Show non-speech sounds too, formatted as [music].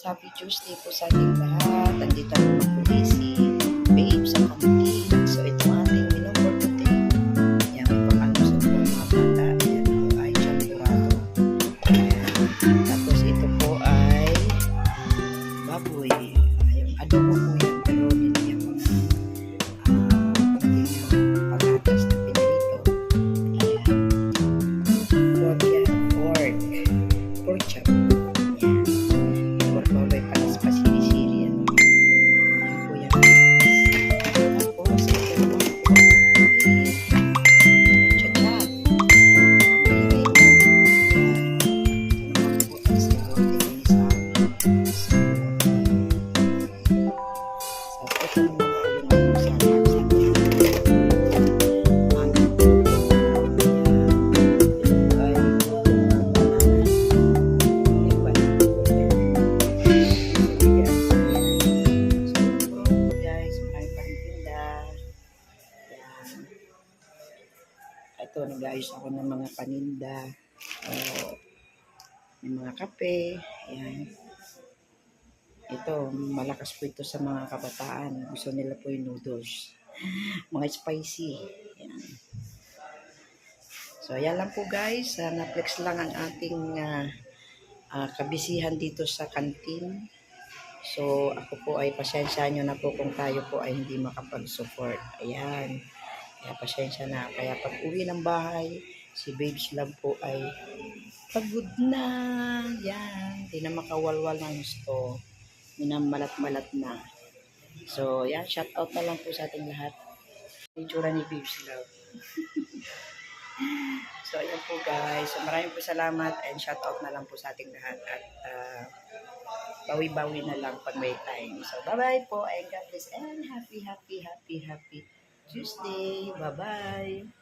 Happy Tuesday po sa ating lahat. Nandito ang mga polisi, babe sa kantin. So, ito ang ating menu for today. Yan, may pakalusot po ang mga bata. Yan po ay champurado. Ayan. Tapos ito po ay baboy. Ayun, adobo po yan. Ito nag-ayos ako ng mga paninda. Oh, yung mga kape. Ayan. Ito, malakas po ito sa mga kabataan. Gusto nila po yung noodles. Mga spicy. Ayan. So, ayan lang po guys. Uh, na-flex lang ang ating ah, ah, kabisihan dito sa kantin. So, ako po ay pasensya nyo na po kung tayo po ay hindi makapag-support. Ayan. Kaya pasensya na. Kaya pag uwi ng bahay, si Babes Love po ay pagod na. Yan. Hindi na makawalwal ng gusto. Minamalat-malat na. So, yan. Shout out na lang po sa ating lahat. Itsura ni Babes Love. [laughs] so, ayan po guys. So, maraming po salamat and shout out na lang po sa ating lahat. At ah, bawi-bawi na lang pag may time. So, bye-bye po and God bless and happy, happy, happy, happy Tuesday. Bye-bye.